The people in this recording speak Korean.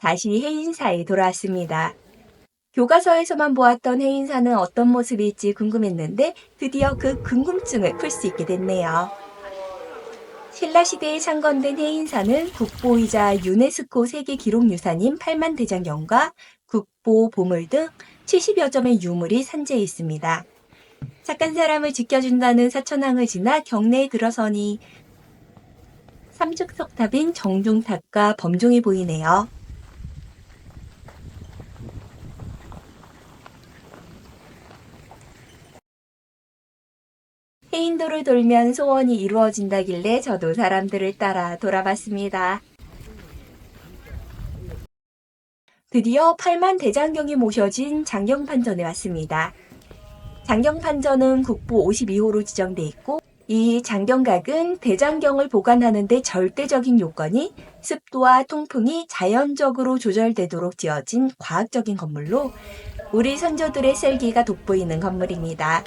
다시 해인사에 돌아왔습니다. 교과서에서만 보았던 해인사는 어떤 모습일지 궁금했는데 드디어 그 궁금증을 풀 수 있게 됐네요. 신라시대에 창건된 해인사는 국보이자 유네스코 세계 기록유산인 팔만대장경과 국보, 보물 등 70여 점의 유물이 산재해 있습니다. 착한 사람을 지켜준다는 사천항을 지나 경내에 들어서니 삼죽석탑인 정중탑과 범종이 보이네요. 해인도를 돌면 소원이 이루어진다길래 저도 사람들을 따라 돌아봤습니다. 드디어 팔만 대장경이 모셔진 장경판전에 왔습니다. 장경판전은 국보 52호로 지정돼 있고 이 장경각은 대장경을 보관하는 데 절대적인 요건이 습도와 통풍이 자연적으로 조절되도록 지어진 과학적인 건물로 우리 선조들의 sel기가 돋보이는 건물입니다.